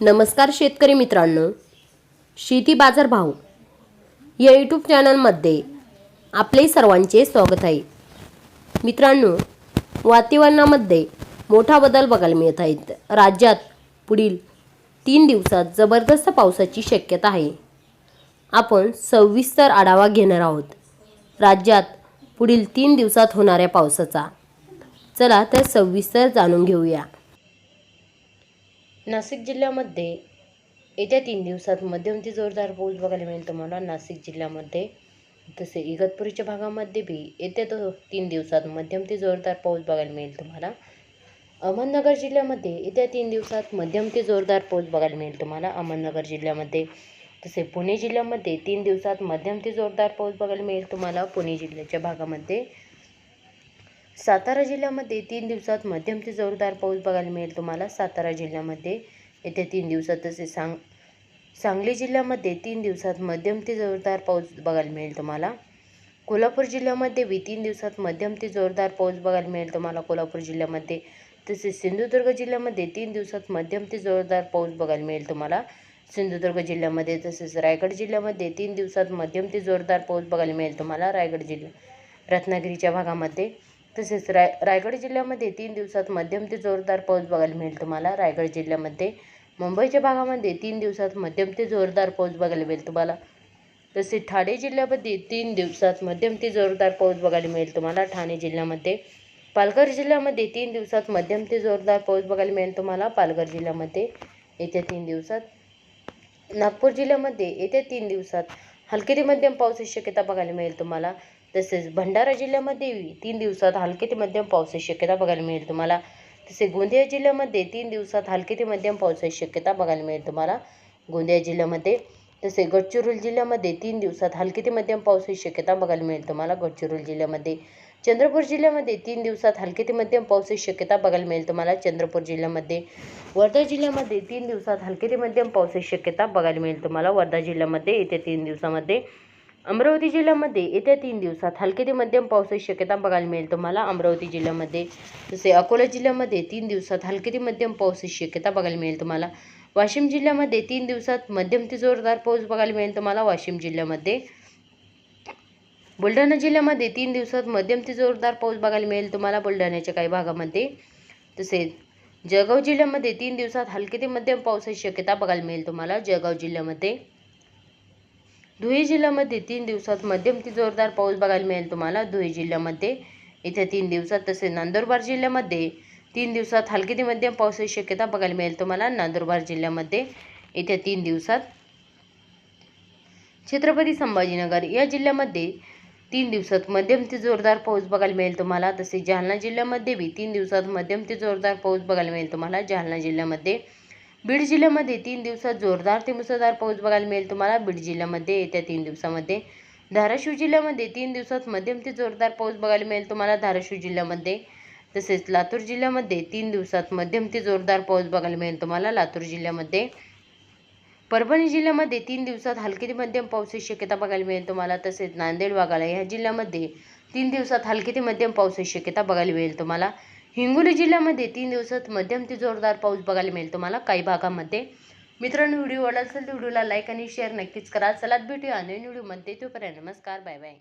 नमस्कार शेतकरी मित्रांनो. शेती बाजार भाव या यूट्यूब चॅनलमध्ये आपले सर्वांचे स्वागत आहे. मित्रांनो वातावरणामध्ये मोठा बदल बघायला मिळत आहेत राज्यात पुढील तीन दिवसात जबरदस्त पावसाची शक्यता आहे. आपण सविस्तर आढावा घेणार आहोत. राज्यात पुढील तीन दिवसात होणाऱ्या पावसाचा. चला तर सविस्तर जाणून घेऊया. नाशिक जिल्ह्यामध्ये येत्या तीन दिवसात मध्यम ते जोरदार पाऊस बघायला मिळेल तुम्हाला. नाशिक जिल्ह्यामध्ये तसे इगतपुरीच्या भागामध्ये बी येत्या दो तीन दिवसात मध्यम ते जोरदार पाऊस बघायला मिळेल तुम्हाला. अहमदनगर जिल्ह्यामध्ये येत्या तीन दिवसात मध्यम ते जोरदार पाऊस बघायला मिळेल तुम्हाला. अहमदनगर जिल्ह्यामध्ये तसे पुणे जिल्ह्यामध्ये तीन दिवसात मध्यम ते जोरदार पाऊस बघायला मिळेल तुम्हाला. पुणे जिल्ह्याच्या भागामध्ये सातारा जिल्ह्यामध्ये तीन दिवसात मध्यम ते जोरदार पाऊस बघायला मिळेल तुम्हाला. सातारा जिल्ह्यामध्ये येत्या तीन दिवसात तसे सांग सांगली जिल्ह्यामध्ये तीन दिवसात मध्यम ते जोरदार पाऊस बघायला मिळेल तुम्हाला. कोल्हापूर जिल्ह्यामध्ये बी तीन दिवसात मध्यम ते जोरदार पाऊस बघायला मिळेल तुम्हाला. कोल्हापूर जिल्ह्यामध्ये तसेच सिंधुदुर्ग जिल्ह्यामध्ये तीन दिवसात मध्यम ते जोरदार पाऊस बघायला मिळेल तुम्हाला. सिंधुदुर्ग जिल्ह्यामध्ये तसेच रायगड जिल्ह्यामध्ये तीन दिवसात मध्यम ते जोरदार पाऊस बघायला मिळेल तुम्हाला. रायगड जिल्हा रत्नागिरीच्या भागामध्ये तसेच राय रायगड जिल्ह्यामध्ये तीन दिवसात मध्यम ते जोरदार पाऊस बघायला मिळेल तुम्हाला. रायगड जिल्ह्यामध्ये मुंबईच्या भागामध्ये तीन दिवसात मध्यम ते जोरदार पाऊस बघायला मिळेल तुम्हाला. तसेच ठाणे जिल्ह्यामध्ये तीन दिवसात मध्यम ते जोरदार पाऊस बघायला मिळेल तुम्हाला. ठाणे जिल्ह्यामध्ये पालघर जिल्ह्यामध्ये तीन दिवसात मध्यम ते जोरदार पाऊस बघायला मिळेल तुम्हाला. पालघर जिल्ह्यामध्ये येत्या तीन दिवसात नागपूर जिल्ह्यामध्ये येत्या तीन दिवसात हलके ते मध्यम पावसाची शक्यता बघायला मिळेल तुम्हाला. तसेच भंडारा जिल्ह्यामध्ये तीन दिवसात हलके ते मध्यम पावसाची शक्यता बघायला मिळेल तुम्हाला. तसे गोंदिया जिल्ह्यामध्ये तीन दिवसात हलके ते मध्यम पावसाची शक्यता बघायला मिळेल तुम्हाला. गोंदिया जिल्ह्यामध्ये तसे गडचिरोली जिल्ह्यामध्ये तीन दिवसात हलके ते मध्यम पावसाची शक्यता बघायला मिळेल तुम्हाला. गडचिरोली जिल्ह्यामध्ये चंद्रपूर जिल्ह्यामध्ये तीन दिवसात हलके ते मध्यम पावसाची शक्यता बघायला मिळेल तुम्हाला. चंद्रपूर जिल्ह्यामध्ये वर्धा जिल्ह्यामध्ये तीन दिवसात हलके ते मध्यम पावसाची शक्यता बघायला मिळेल तुम्हाला. वर्धा जिल्ह्यामध्ये येत्या तीन दिवसामध्ये अमरावती जिल्ह्यामध्ये येत्या तीन दिवसात हलके ते मध्यम पावसाची शक्यता बघायला मिळेल तुम्हाला. अमरावती जिल्ह्यामध्ये तसे अकोला जिल्ह्यामध्ये तीन दिवसात हलके ते मध्यम पावसाची शक्यता बघायला मिळेल तुम्हाला. वाशिम जिल्ह्यामध्ये तीन दिवसात मध्यम ते जोरदार पाऊस बघायला मिळेल तुम्हाला. वाशिम जिल्ह्यामध्ये बुलढाणा जिल्ह्यामध्ये तीन दिवसात मध्यम ते जोरदार पाऊस बघायला मिळेल तुम्हाला बुलढाण्याच्या काही भागामध्ये. तसेच जळगाव जिल्ह्यामध्ये तीन दिवसात हलके ते मध्यम पावसाची शक्यता बघायला मिळेल तुम्हाला. जळगाव जिल्ह्यामध्ये धुळे जिल्ह्यामध्ये तीन दिवसात मध्यम ते जोरदार पाऊस बघायला मिळेल तुम्हाला. धुळे जिल्ह्यामध्ये इथे तीन दिवसात तसे नंदुरबार जिल्ह्यामध्ये तीन दिवसात हलके ते मध्यम पावसाची शक्यता बघायला मिळेल तुम्हाला. नंदुरबार जिल्ह्यामध्ये येत्या तीन दिवसात छत्रपती संभाजीनगर या जिल्ह्यामध्ये तीन दिवसात मध्यम ते जोरदार पाऊस बघायला मिळेल तुम्हाला. तसे जालना जिल्ह्यामध्ये बी तीन दिवसात मध्यम ते जोरदार पाऊस बघायला मिळेल तुम्हाला. जालना जिल्ह्यामध्ये बीड जिल्ह्यामध्ये तीन दिवसात जोरदार ते मुसळधार पाऊस बघायला मिळेल तुम्हाला. बीड जिल्ह्यामध्ये येत्या तीन दिवसामध्ये. धाराशिव जिल्ह्यामध्ये तीन दिवसात मध्यम ते जोरदार पाऊस बघायला मिळेल तुम्हाला. धाराशिव जिल्ह्यामध्ये तसेच लातूर जिल्ह्यामध्ये तीन दिवसात मध्यम ते जोरदार पाऊस बघायला मिळेल तुम्हाला. लातूर जिल्ह्यामध्ये परभणी जिल्ह्यामध्ये तीन दिवसात हलके ते मध्यम पावसाची शक्यता बघायला मिळेल तुम्हाला. तसेच नांदेड वाघाला ह्या जिल्ह्यामध्ये तीन दिवसात हलके ते मध्यम पावसाची शक्यता बघायला मिळेल तुम्हाला. हिंगोली जिल्ह्यामध्ये तीन दिवसात मध्यम ते जोरदार पाऊस बघायला मिळेल तुम्हाला काही भागामध्ये. मित्रांनो व्हिडिओ आवडला असेल तर व्हिडिओला लाईक आणि शेअर नक्कीच करा. चला भेटूया नवीन व्हिडिओमध्ये. तोपर्यंत नमस्कार बाय बाय